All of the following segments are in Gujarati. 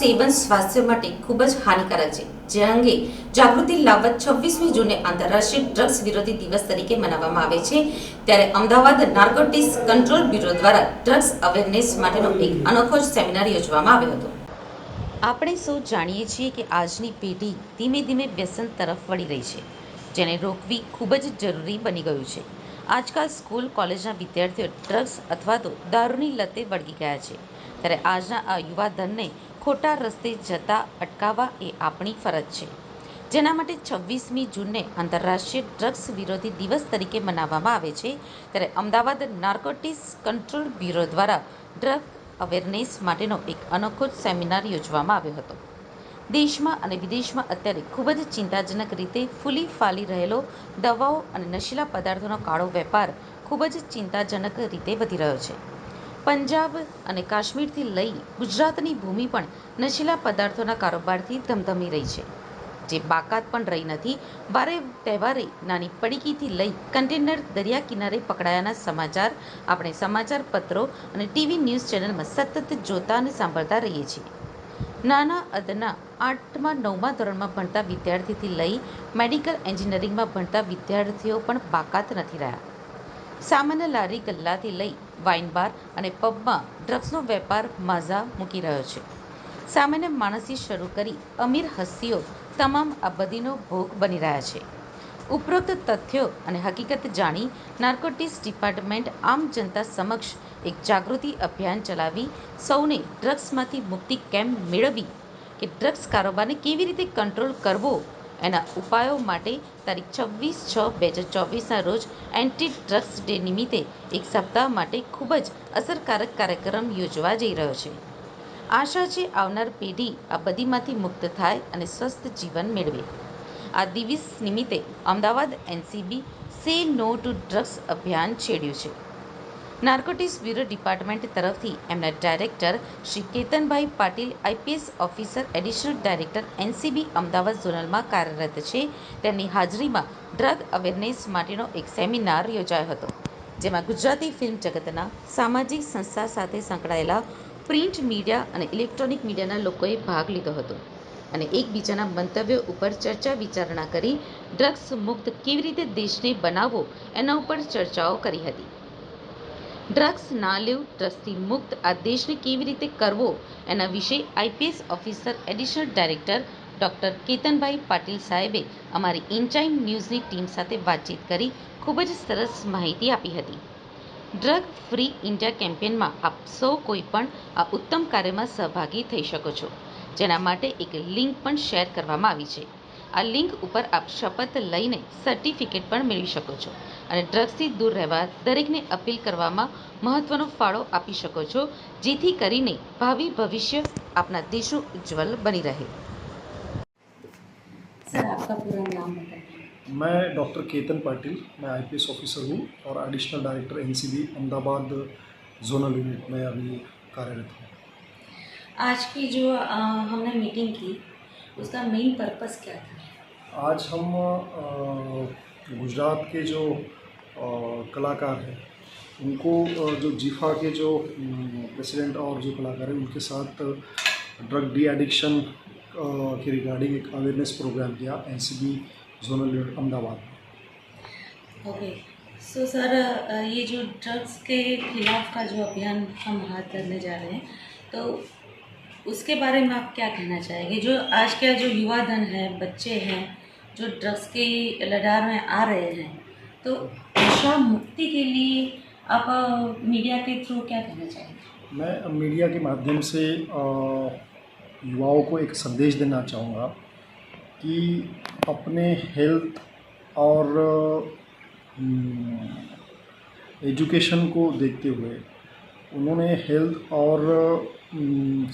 સેવન સ્વાસ્થ્ય માટે ખૂબ જ હાનિકારક છે. જે અંગે જાગૃતિ લાવવા છવ્વીસમી જૂને આંતરરાષ્ટ્રીય ડ્રગ્સ વિરોધી દિવસ તરીકે મનાવવામાં આવે છે. ત્યારે અમદાવાદ નાર્કોટિક્સ કંટ્રોલ બ્યુરો દ્વારા ડ્રગ્સ અવેરનેસ માટેનો એક અનોખો સેમિનાર યોજવામાં આવ્યો હતો. આપણે સૌ જાણીએ છીએ કે આજની પેઢી ધીમે ધીમે વ્યસન તરફ વળી રહી છે, જેને રોકવી ખૂબ જ જરૂરી બની ગયું છે. આજકાલ સ્કૂલ, કોલેજના વિદ્યાર્થીઓ ડ્રગ્સ અથવા તો દારૂની લતે વળગી ગયા છે. ત્યારે આજના આ યુવા ધનને ખોટા રસ્તે જતા અટકાવવા એ આપણી ફરજ છે. જેના માટે છવ્વીસમી જૂનને આંતરરાષ્ટ્રીય ડ્રગ્સ વિરોધી દિવસ તરીકે મનાવવામાં આવે છે, ત્યારે અમદાવાદ નાર્કોટિક્સ કંટ્રોલ બ્યુરો દ્વારા ડ્રગ અવેરનેસ માટેનો એક અનોખો સેમિનાર યોજવામાં આવ્યો હતો. દેશમાં અને વિદેશમાં અત્યારે ખૂબ જ ચિંતાજનક રીતે ફૂલી ફાલી રહેલો દવાઓ અને નશીલા પદાર્થોનો કાળો વેપાર ખૂબ જ ચિંતાજનક રીતે વધી રહ્યો છે. પંજાબ અને કાશ્મીરથી લઈ ગુજરાતની ભૂમિ પણ નશીલા પદાર્થોના કારોબારથી ધમધમી રહી છે. જે બાકાત પણ રહી નથી, વારે તહેવારે નાની પડીકીથી લઈ કન્ટેનર દરિયા કિનારે પકડાયાના સમાચાર આપણે સમાચાર પત્રો અને ટીવી ન્યૂઝ ચેનલમાં સતત જોતા અને સાંભળતા રહીએ છીએ. નાના અદના આઠમા નવમા ધોરણમાં ભણતા વિદ્યાર્થીથી લઈ મેડિકલ એન્જિનિયરિંગમાં ભણતા વિદ્યાર્થીઓ પણ બાકાત નથી રહ્યા. સામાન્ય લારી ગલ્લાથી લઈ વાઇન બાર અને પબમાં ડ્રગ્સનો વેપાર માઝા મૂકી રહ્યો છે. સામાન્ય માણસથી શરૂ કરી અમીર હસ્તીઓ તમામ આ બધીનો ભોગ બની રહ્યા છે. ઉપરોક્ત તથ્યો અને હકીકત જાણી નાર્કોટિક્સ ડિપાર્ટમેન્ટ આમ જનતા સમક્ષ એક જાગૃતિ અભિયાન ચલાવી સૌને ડ્રગ્સમાંથી મુક્તિ કેમ મેળવવી કે ડ્રગ્સ કારોબારને કેવી રીતે કંટ્રોલ કરવો? એના ઉપાયો માટે તારીખ છવ્વીસ છ બે હજાર ચોવીસના રોજ એન્ટી ડ્રગ્સ ડે નિમિત્તે એક સપ્તાહ માટે ખૂબ જ અસરકારક કાર્યક્રમ યોજવા જઈ રહ્યો છે. આશા છે આવનાર પેઢી આ બધીમાંથી મુક્ત થાય અને સ્વસ્થ જીવન મેળવે. આ દિવસ નિમિત્તે અમદાવાદ એનસીબી સે નો ટુ ડ્રગ્સ અભિયાન છેડ્યું છે. નાર્કોટિક્સ બ્યુરો ડિપાર્ટમેન્ટ તરફથી એમના ડાયરેક્ટર શ્રી કેતનભાઈ Patil, IPS officer, additional director NCB Ahmedabad ઝોનલમાં કાર્યરત છે. તેમની હાજરીમાં ડ્રગ અવેરનેસ માટેનો એક સેમિનાર યોજાયો હતો, જેમાં ગુજરાતી ફિલ્મ જગતના સામાજિક સંસ્થા સાથે સંકળાયેલા પ્રિન્ટ મીડિયા અને ઇલેક્ટ્રોનિક મીડિયાના લોકોએ ભાગ લીધો હતો અને એકબીજાના મંતવ્યો ઉપર ચર્ચા વિચારણા કરી ડ્રગ્સ મુક્ત કેવી રીતે દેશને બનાવવો એના ઉપર ચર્ચાઓ કરી હતી. ડ્રગ્સ ના લેવું ડ્રગ્સથી મુક્ત આ દેશને કેવી રીતે કરવો એના વિશે IPS officer, additional director doctor કેતનભાઈ પાટીલ સાહેબે અમારી ઇનચાઇન ન્યૂઝની ટીમ સાથે વાતચીત કરી, ખૂબ જ સરસ માહિતી આપી હતી. ડ્રગ ફ્રી ઇન્ડિયા કેમ્પેનમાં આપ સૌ કોઈ પણ આ ઉત્તમ કાર્યમાં સહભાગી થઈ શકો છો. જેના માટે એક લિંક પણ શેર કરવામાં આવી છે. આ લિંક ઉપર આપ શપથ લઈને સર્ટિફિકેટ પણ મેળવી શકો છો અને ડ્રગ્સથી દૂર રહેવા દરેકને અપીલ કરવામાં મહત્વનો ફાળો આપી શકો છો જેથી કરીને ભાવિ ભવિષ્ય આપના દેશો ઉજ્જવલ બની રહે सर आपका पूरा नाम बताइए मैं डॉक्टर केतन पाटिल मैं आईपीएस ऑफिसर हूँ और additional director NCB Ahmedabad zonal unit में अभी कार्यरत हूँ आज की जो अ, हमने मीटिंग की उसका मेन पर्पस क्या था आज हम गुजरात के जो कलाकार हैं, उनको जो जीफा के जो प्रेसिडेंट और जो कलाकार हैं, उनके साथ ड्रग डी एडिक्शन के रिगार्डिंग एक अवेयरनेस प्रोग्राम किया NCB zonal unit, Ahmedabad okay, so sir ये जो ड्रग्स के खिलाफ का जो अभियान हम हाथ करने जा रहे हैं तो उसके बारे में आप क्या कहना चाहेंगे? जो आज का जो युवा धन है, बच्चे हैं जो ड्रग्स के लडार में आ रहे हैं। तो नशा मुक्ति के लिए आप मीडिया के थ्रू क्या कहना चाहेंगे? मैं मीडिया के माध्यम से युवाओं को एक संदेश देना चाहूँगा कि अपने हेल्थ और एजुकेशन को देखते हुए उन्होंने हेल्थ और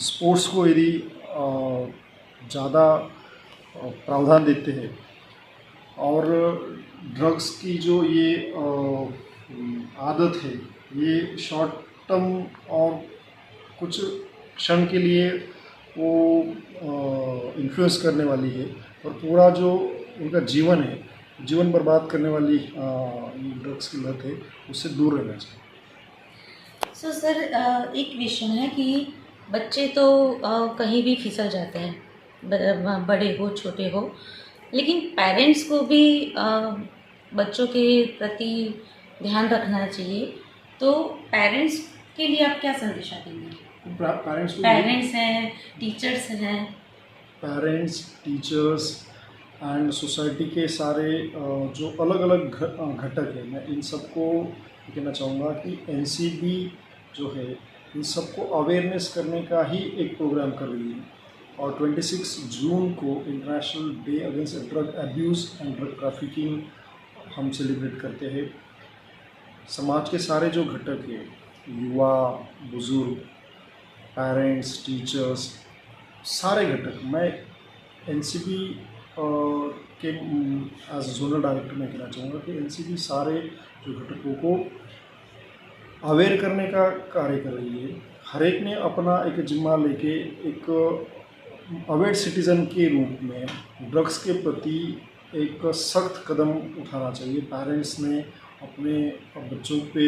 स्पोर्ट्स को यदि ज़्यादा प्रावधान देते हैं और ड्रग्स की जो ये आदत है, ये शॉर्ट टर्म और कुछ क्षण के लिए वो इन्फ्लुएंस करने वाली है और पूरा जो उनका जीवन है, जीवन बर्बाद करने वाली ड्रग्स की लत है, उससे दूर रहना चाहिए। सो सर एक क्वेश्चन है कि बच्चे तो कहीं भी फिसल जाते हैं बड़े हो, छोटे हो लेकिन पेरेंट्स को भी बच्चों के प्रति ध्यान रखना चाहिए। तो पेरेंट्स के लिए आप क्या संदेशा देंगे? पेरेंट्स पेरेंट्स हैं टीचर्स हैं। पेरेंट्स टीचर्स एंड सोसाइटी के सारे जो अलग अलग घटक हैं मैं इन सबको कहना चाहूँगा कि एन जो है इन सबको अवेयरनेस करने का ही एक प्रोग्राम कर रही है। और 26 जून को international day against drug abuse and drug trafficking हम सेलिब्रेट करते हैं। समाज के सारे जो घटक हैं, युवा, बुज़ुर्ग पेरेंट्स टीचर्स सारे घटक, मैं एन के एज जोनल डायरेक्टर मैं कहना चाहूँगा कि एन सारे जो घटकों को अवेयर करने का कार्य कर रही है। हर एक ने अपना एक जिम्मा लेके एक अवेयर सिटीज़न के रूप में ड्रग्स के प्रति एक सख्त कदम उठाना चाहिए। पेरेंट्स ने अपने बच्चों पे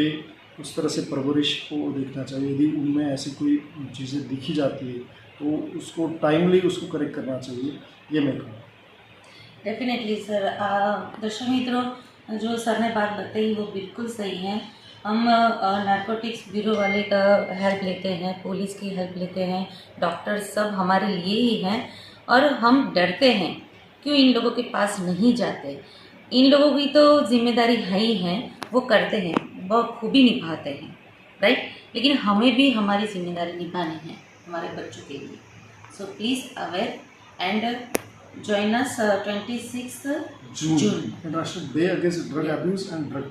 उस तरह से परवरिश को देखना चाहिए। यदि उनमें ऐसी कोई चीज़ें दिखी जाती है तो उसको टाइमली उसको करेक्ट करना चाहिए, ये मैं कहूँगा। डेफिनेटली सर दर्शक मित्रों, जो सर ने बात बताई, वो बिल्कुल सही है। हम नारकोटिक्स ब्यूरो वाले का हेल्प लेते हैं पुलिस की हेल्प लेते हैं डॉक्टर सब हमारे लिए ही हैं और हम डरते हैं क्यों इन लोगों के पास नहीं जाते? इन लोगों की तो ज़िम्मेदारी है ही है वो करते हैं बहुत खूबी निभाते हैं राइट लेकिन हमें भी हमारी ज़िम्मेदारी निभानी है हमारे बच्चों के लिए। So please aware and join us uh, 26th June. International day against drug abuse and drug